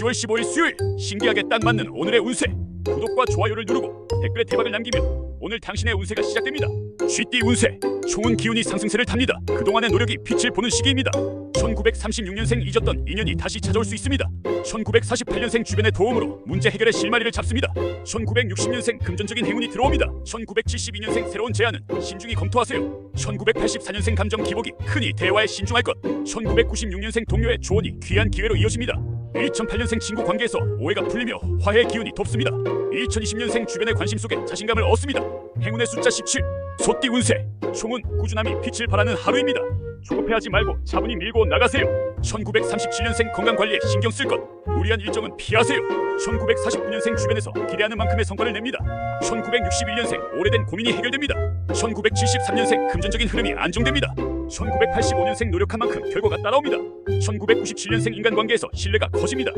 10월 15일 수요일 신기하게 딱 맞는 오늘의 운세. 구독과 좋아요를 누르고 댓글에 대박을 남기면 오늘 당신의 운세가 시작됩니다. 쥐띠 운세. 총은 기운이 상승세를 탑니다. 그동안의 노력이 빛을 보는 시기입니다. 1936년생 잊었던 인연이 다시 찾아올 수 있습니다. 1948년생 주변의 도움으로 문제 해결의 실마리를 잡습니다. 1960년생 금전적인 행운이 들어옵니다. 1972년생 새로운 제안은 신중히 검토하세요. 1984년생 감정 기복이 크니 대화에 신중할 것. 1996년생 동료의 조언이 귀한 기회로 이어집니다 2008년생 친구 관계에서 오해가 풀리며 화해의 기운이 돕습니다. 2020년생 주변의 관심 속에 자신감을 얻습니다. 행운의 숫자 17 소띠 운세 총은 꾸준함이 빛을 발하는 하루입니다. 조급해하지 말고 차분히 밀고 나가세요. 1937년생 건강관리에 신경 쓸 것 무리한 일정은 피하세요. 1949년생 주변에서 기대하는 만큼의 성과를 냅니다. 1961년생 오래된 고민이 해결됩니다. 1973년생 금전적인 흐름이 안정됩니다 1985년생 노력한 만큼 결과가 따라옵니다. 1997년생 인간관계에서 신뢰가 커집니다